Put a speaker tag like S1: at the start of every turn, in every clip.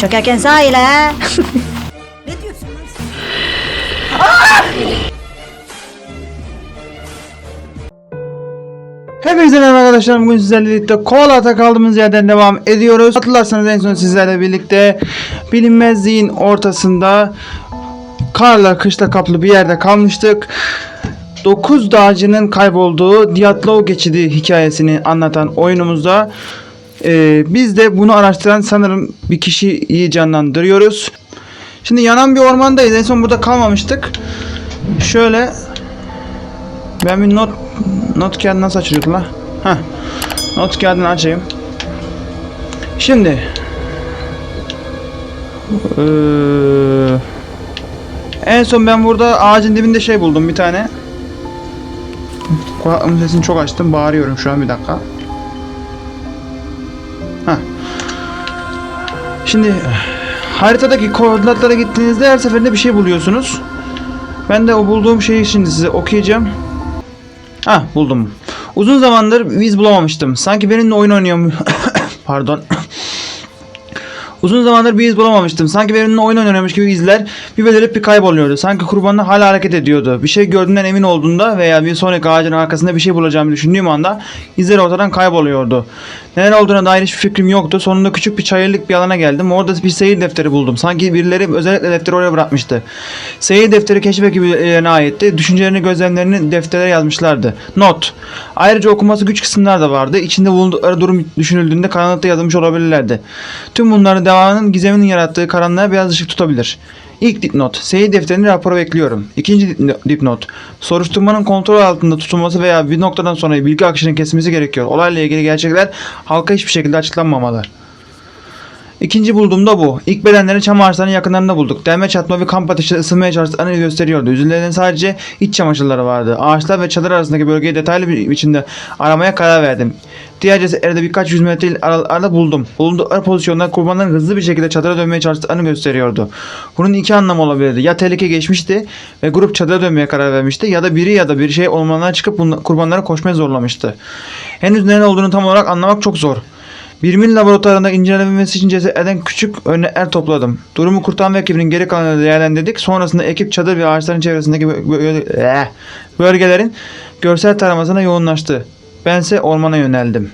S1: Çökerken sahile.
S2: Ne diyorsun lan sen?
S3: Hepinize merhaba arkadaşlar. Bugün sizlerle birlikte Koalata kaldığımız yerden devam ediyoruz. Hatırlarsanız en son sizlerle birlikte bilinmezliğin ortasında karla kışla kaplı bir yerde kalmıştık. 9 dağcının kaybolduğu Diatlov geçidi hikayesini anlatan oyunumuzda e, biz de bunu araştıran sanırım bir kişiyi canlandırıyoruz. Şimdi yanan bir ormandayız. En son burada kalmamıştık. Şöyle ben bir not not kağıdı nasıl açılıyor la? Heh. Not kağıdını açayım. Şimdi Eee, en son ben burada ağacın dibinde şey buldum bir tane. Kulaklığımın sesini çok açtım. Bağırıyorum şu an bir dakika. Şimdi haritadaki koordinatlara gittiğinizde her seferinde bir şey buluyorsunuz. Ben de o bulduğum şeyi şimdi size okuyacağım. Ah buldum. Uzun zamandır viz bulamamıştım. Sanki benimle oyun oynuyor Pardon. Uzun zamandır bir iz bulamamıştım. Sanki benimle oyun oynuyormuş gibi izler bir belirip bir kayboluyordu. Sanki kurbanı hala hareket ediyordu. Bir şey gördüğünden emin olduğunda veya bir sonraki ağacın arkasında bir şey bulacağımı düşündüğüm anda izler ortadan kayboluyordu. Neler olduğuna dair hiçbir fikrim yoktu. Sonunda küçük bir çayırlık bir alana geldim. Orada bir seyir defteri buldum. Sanki birileri özellikle defteri oraya bırakmıştı. Seyir defteri keşif ekibine aitti. Düşüncelerini, gözlemlerini deftere yazmışlardı. Not. Ayrıca okuması güç kısımlar da vardı. İçinde bulundukları durum düşünüldüğünde karanlıkta yazılmış olabilirlerdi. Tüm bunların devamının gizeminin yarattığı karanlığa biraz ışık tutabilir. İlk dipnot. Seyir defterini rapora bekliyorum. İkinci dip- dipnot. Soruşturmanın kontrol altında tutulması veya bir noktadan sonra bilgi akışının kesilmesi gerekiyor. Olayla ilgili gerçekler halka hiçbir şekilde açıklanmamalı. İkinci bulduğumda bu. İlk bedenleri çam ağaçlarının yakınlarında bulduk. Delme çatma ve kamp ateşi ısınmaya çalıştıklarını gösteriyordu. Üzerlerinde sadece iç çamaşırları vardı. Ağaçlar ve çadır arasındaki bölgeyi detaylı bir biçimde aramaya karar verdim. Diğer cesetlerde birkaç yüz metre aralarda buldum. Bulundukları pozisyonda kurbanların hızlı bir şekilde çadıra dönmeye çalıştıklarını gösteriyordu. Bunun iki anlamı olabilirdi. Ya tehlike geçmişti ve grup çadıra dönmeye karar vermişti ya da biri ya da bir şey ormanlara çıkıp kurbanları koşmaya zorlamıştı. Henüz ne olduğunu tam olarak anlamak çok zor. Birimin laboratuvarında incelenmesi için cesetlerden küçük örnekler topladım. Durumu kurtarma ekibinin geri kalanını değerlendirdik. Sonrasında ekip çadır ve ağaçların çevresindeki eh, bölgelerin görsel taramasına yoğunlaştı. Bense ormana yöneldim.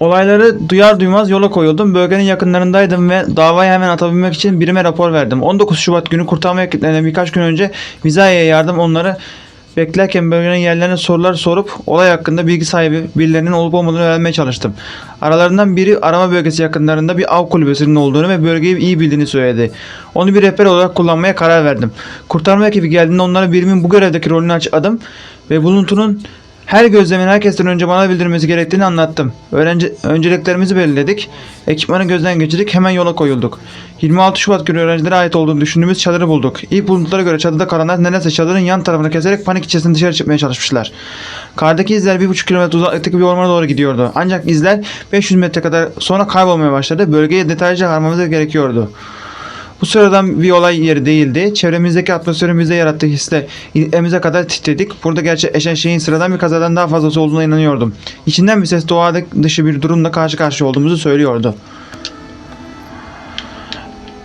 S3: Olayları duyar duymaz yola koyuldum. Bölgenin yakınlarındaydım ve davayı hemen atabilmek için birime rapor verdim. 19 Şubat günü kurtarma ekiplerine birkaç gün önce Vizaya'ya yardım onları beklerken bölgenin yerlerine sorular sorup olay hakkında bilgi sahibi birilerinin olup olmadığını öğrenmeye çalıştım. Aralarından biri arama bölgesi yakınlarında bir av kulübesinin olduğunu ve bölgeyi iyi bildiğini söyledi. Onu bir rehber olarak kullanmaya karar verdim. Kurtarma ekibi geldiğinde onlara birimin bu görevdeki rolünü açıkladım ve buluntunun her gözlemin herkesten önce bana bildirmesi gerektiğini anlattım. Öğrenci, önceliklerimizi belirledik. Ekipmanı gözden geçirdik. Hemen yola koyulduk. 26 Şubat günü öğrencilere ait olduğunu düşündüğümüz çadırı bulduk. İlk buluntulara göre çadırda karanlar nedense çadırın yan tarafını keserek panik içerisinde dışarı çıkmaya çalışmışlar. Kardaki izler 1,5 kilometre uzaklıktaki bir ormana doğru gidiyordu. Ancak izler 500 metre kadar sonra kaybolmaya başladı. Bölgeye detaylıca aramamız gerekiyordu. Bu sıradan bir olay yeri değildi. Çevremizdeki atmosferin bize yarattığı hisle iliklerimize kadar titredik. Burada gerçekleşen şeyin sıradan bir kazadan daha fazlası olduğuna inanıyordum. İçinden bir ses doğa dışı bir durumla karşı karşıya olduğumuzu söylüyordu.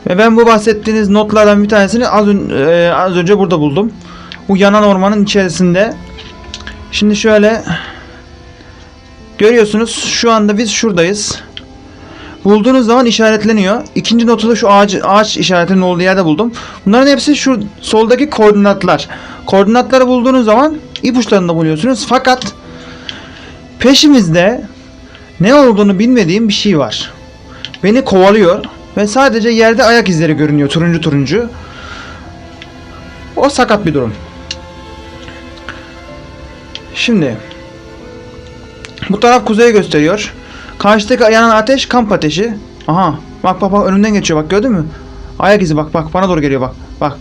S3: Ve ben bu bahsettiğiniz notlardan bir tanesini az, e, az önce burada buldum. Bu yanan ormanın içerisinde. Şimdi şöyle görüyorsunuz şu anda biz şuradayız. Bulduğunuz zaman işaretleniyor. İkinci notu da şu ağaç, ağaç işaretinin olduğu yerde buldum. Bunların hepsi şu soldaki koordinatlar. Koordinatları bulduğunuz zaman ipuçlarını da buluyorsunuz. Fakat peşimizde ne olduğunu bilmediğim bir şey var. Beni kovalıyor ve sadece yerde ayak izleri görünüyor turuncu turuncu. O sakat bir durum. Şimdi bu taraf kuzeyi gösteriyor. Karşıdaki yanan ateş kamp ateşi. Aha. Bak bak bak önümden geçiyor bak gördün mü? Ayak izi bak bak bana doğru geliyor bak. Bak.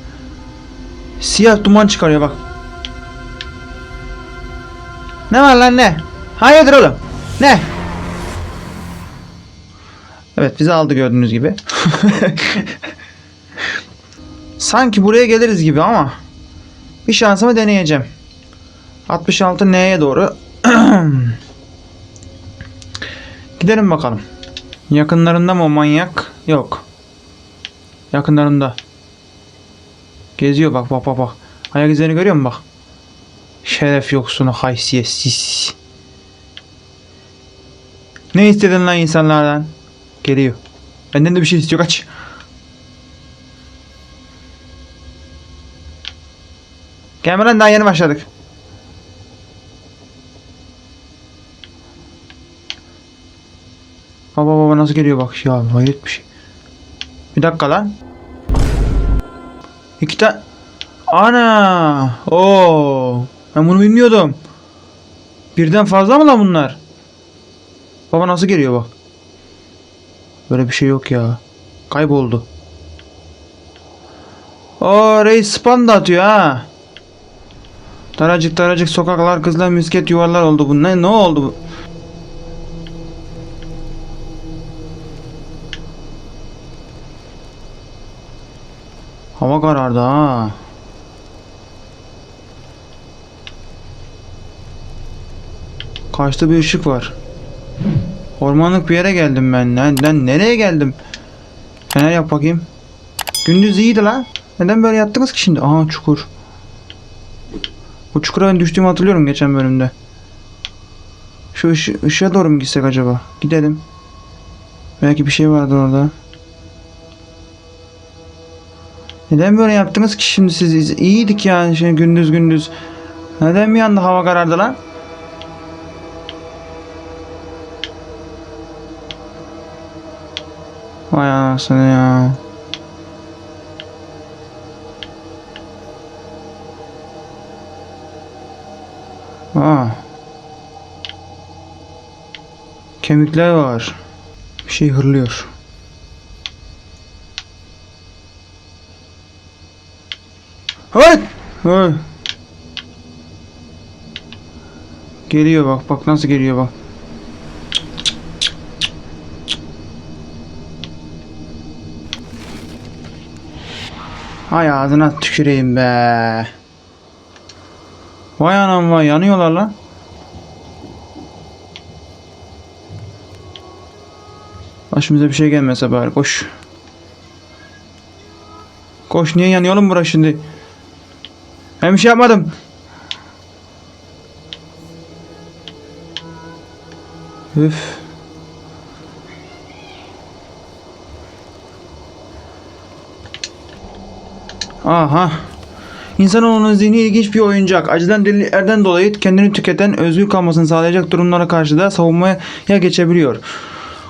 S3: Siyah duman çıkarıyor bak. Ne var lan ne? Hayırdır oğlum? Ne? Evet bizi aldı gördüğünüz gibi. Sanki buraya geliriz gibi ama bir şansımı deneyeceğim. 66 N'ye doğru Gidelim bakalım. Yakınlarında mı o manyak? Yok. Yakınlarında. Geziyor bak bak bak bak. Ayak izlerini görüyor musun bak. Şeref yoksunu haysiyetsiz. Ne istedin lan insanlardan? Geliyor. Benden de bir şey istiyor kaç. Gelme lan daha yeni başladık. Baba baba nasıl geliyor bak ya hayret bir şey. Bir dakika lan. İki tane. Ana. Oo. Ben bunu bilmiyordum. Birden fazla mı lan bunlar? Baba nasıl geliyor bak. Böyle bir şey yok ya. Kayboldu. O reis spam da atıyor ha. Daracık daracık sokaklar kızlar misket yuvarlar oldu bu. Ne, ne oldu bu? Hava karardı ha. Karşıda bir ışık var. Ormanlık bir yere geldim ben. Lan, nereye geldim? Fener yap bakayım. Gündüz iyiydi lan. Neden böyle yattınız ki şimdi? Aha çukur. Bu çukura ben düştüğümü hatırlıyorum geçen bölümde. Şu ışı, ışığa doğru mu gitsek acaba? Gidelim. Belki bir şey vardır orada. Neden böyle yaptınız ki şimdi siz? İyiydik yani şimdi gündüz gündüz. Neden bir anda hava karardı lan? Vay anasını ya. Aa. Kemikler var. Bir şey hırlıyor. Hay! Hay! Geliyor bak bak nasıl geliyor bak. Hay ağzına tüküreyim be. Vay anam vay yanıyorlar lan. Başımıza bir şey gelmese bari koş. Koş niye yanıyor oğlum burası şimdi? Ben bir şey yapmadım. Üf. Aha. İnsanoğlunun zihni ilginç bir oyuncak. Acıdan delilerden dolayı kendini tüketen, özgür kalmasını sağlayacak durumlara karşı da savunmaya geçebiliyor.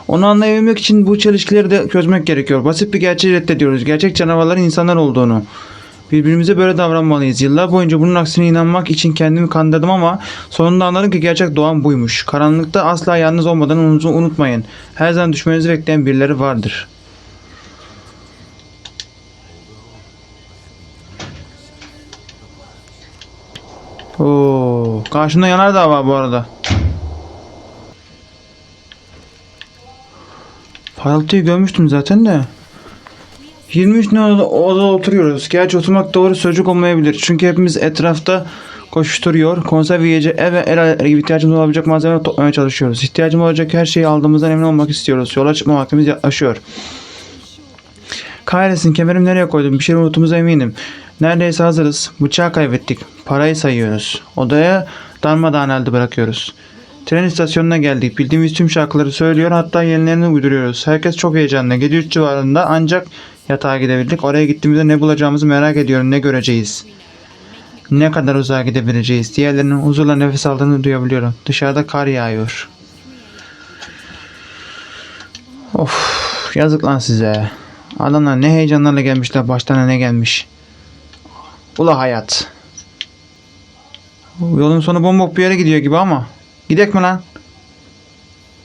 S3: Onu anlayabilmek için bu çelişkileri de çözmek gerekiyor. Basit bir gerçeği reddediyoruz. Gerçek canavarların insanlar olduğunu. Birbirimize böyle davranmalıyız. Yıllar boyunca bunun aksine inanmak için kendimi kandırdım ama sonunda anladım ki gerçek doğan buymuş. Karanlıkta asla yalnız olmadan unutmayın. Her zaman düşmenizi bekleyen birileri vardır. Oo, karşımda yanar da var bu arada. Parıltıyı görmüştüm zaten de. 23 ne odada, oturuyoruz. Gerçi oturmak doğru sözcük olmayabilir. Çünkü hepimiz etrafta koşturuyor. Konserve yiyecek ev ve el gibi ihtiyacımız olabilecek malzemeler toplamaya çalışıyoruz. İhtiyacımız olacak her şeyi aldığımızdan emin olmak istiyoruz. Yola çıkma vaktimiz yaklaşıyor. Kahretsin kemerim nereye koydum? Bir şey unuttuğumuza eminim. Neredeyse hazırız. Bıçağı kaybettik. Parayı sayıyoruz. Odaya darmadağın halde bırakıyoruz. Tren istasyonuna geldik. Bildiğimiz tüm şarkıları söylüyor hatta yenilerini uyduruyoruz. Herkes çok heyecanlı. Gece 3 civarında ancak yatağa gidebildik. Oraya gittiğimizde ne bulacağımızı merak ediyorum. Ne göreceğiz? Ne kadar uzağa gidebileceğiz? Diğerlerinin huzurla nefes aldığını duyabiliyorum. Dışarıda kar yağıyor. Of yazık lan size. Adamlar ne heyecanlarla gelmişler başlarına ne gelmiş. Ula hayat. Yolun sonu bombok bir yere gidiyor gibi ama. Gidek mi lan?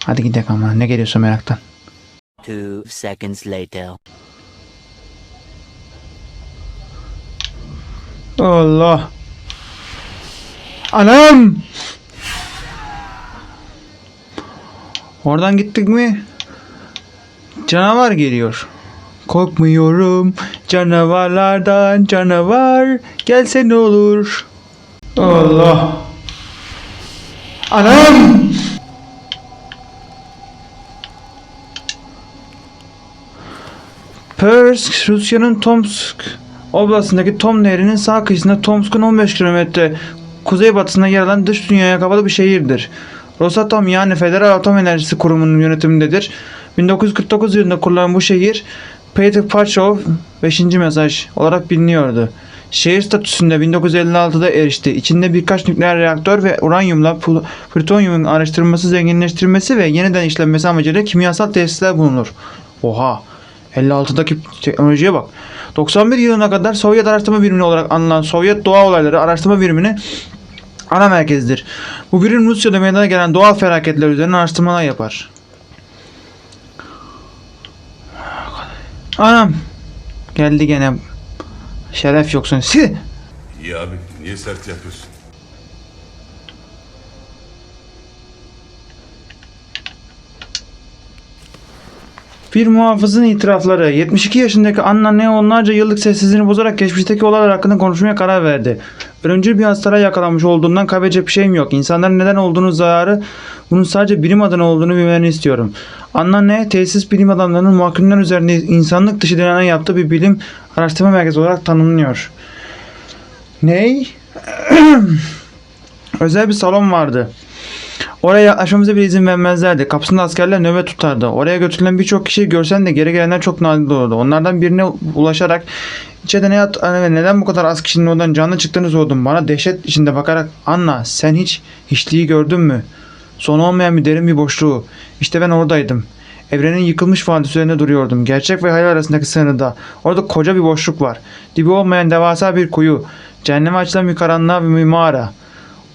S3: Hadi gidek ama ne geliyorsa meraktan.
S1: Two seconds later.
S3: Allah. Anam. Oradan gittik mi? Canavar geliyor. Korkmuyorum canavarlardan canavar gelse ne olur? Allah. Anam. Persk, Rusya'nın Tomsk Oblastı'ndaki Tom Nehri'nin sağ kıyısında Tomsk'un 15 kilometre kuzeybatısında yer alan dış dünyaya kapalı bir şehirdir. Rosatom yani Federal Atom Enerjisi Kurumu'nun yönetimindedir. 1949 yılında kurulan bu şehir Peter Pachov 5. mesaj olarak biliniyordu. Şehir statüsünde 1956'da erişti. İçinde birkaç nükleer reaktör ve uranyumla pl- plütonyumun araştırılması, zenginleştirilmesi ve yeniden işlenmesi amacıyla kimyasal tesisler bulunur. Oha! 56'daki teknolojiye bak. 91 yılına kadar Sovyet Araştırma Birimi olarak anılan Sovyet Doğa Olayları Araştırma Birimini ana merkezdir. Bu birim Rusya'da meydana gelen doğal felaketler üzerine araştırmalar yapar. Anam. Geldi gene. Şeref yoksun. Si.
S4: İyi abi niye sert yapıyorsun?
S3: Bir muhafızın itirafları. 72 yaşındaki Anna ne onlarca yıllık sessizliğini bozarak geçmişteki olaylar hakkında konuşmaya karar verdi. Ölümcül bir hastalığa yakalanmış olduğundan kaybedecek bir şeyim yok. İnsanların neden olduğunu zararı bunun sadece bilim adına olduğunu bilmeni istiyorum. Anna ne tesis bilim adamlarının muhakkimler üzerinde insanlık dışı denenen yaptığı bir bilim araştırma merkezi olarak tanımlanıyor. Ney? Özel bir salon vardı. Oraya yaklaşmamıza bile izin vermezlerdi. Kapısında askerler nöbet tutardı. Oraya götürülen birçok kişiyi görsen de geri gelenler çok nadir olurdu. Onlardan birine ulaşarak içeride ne yat ve neden bu kadar az kişinin oradan canlı çıktığını sordum. Bana dehşet içinde bakarak Anna sen hiç hiçliği gördün mü? Sonu olmayan bir derin bir boşluğu. İşte ben oradaydım. Evrenin yıkılmış vadisi üzerinde duruyordum. Gerçek ve hayal arasındaki sınırda. Orada koca bir boşluk var. Dibi olmayan devasa bir kuyu. Cehenneme açılan bir karanlığa bir mağara.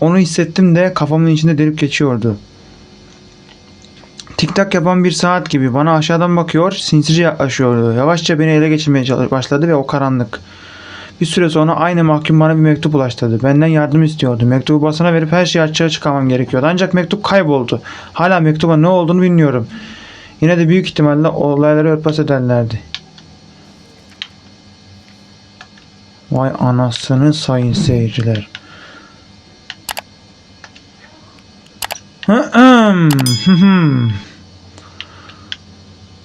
S3: Onu hissettim de kafamın içinde delip geçiyordu. Tik tak yapan bir saat gibi bana aşağıdan bakıyor, sinsice yaklaşıyordu. Yavaşça beni ele geçirmeye başladı ve o karanlık. Bir süre sonra aynı mahkum bana bir mektup ulaştırdı. Benden yardım istiyordu. Mektubu basına verip her şeyi açığa çıkarmam gerekiyordu. Ancak mektup kayboldu. Hala mektuba ne olduğunu bilmiyorum. Yine de büyük ihtimalle olayları örtbas ederlerdi. Vay anasını sayın seyirciler.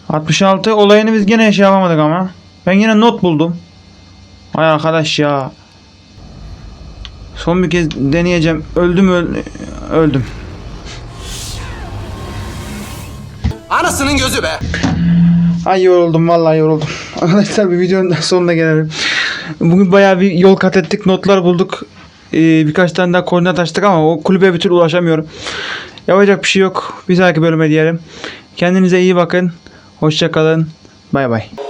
S3: 66 olayını biz gene şey yapamadık ama. Ben yine not buldum. Vay arkadaş ya. Son bir kez deneyeceğim. Öldüm öl öldüm.
S5: Anasının gözü be.
S3: Ay yoruldum vallahi yoruldum. Arkadaşlar bir videonun sonuna gelelim. Bugün bayağı bir yol kat ettik. Notlar bulduk. Ee, birkaç tane daha koordinat açtık ama o kulübe bir türlü ulaşamıyorum. Yapacak bir şey yok. Bir sonraki bölüme diyelim. Kendinize iyi bakın. Hoşça kalın. Bay bay.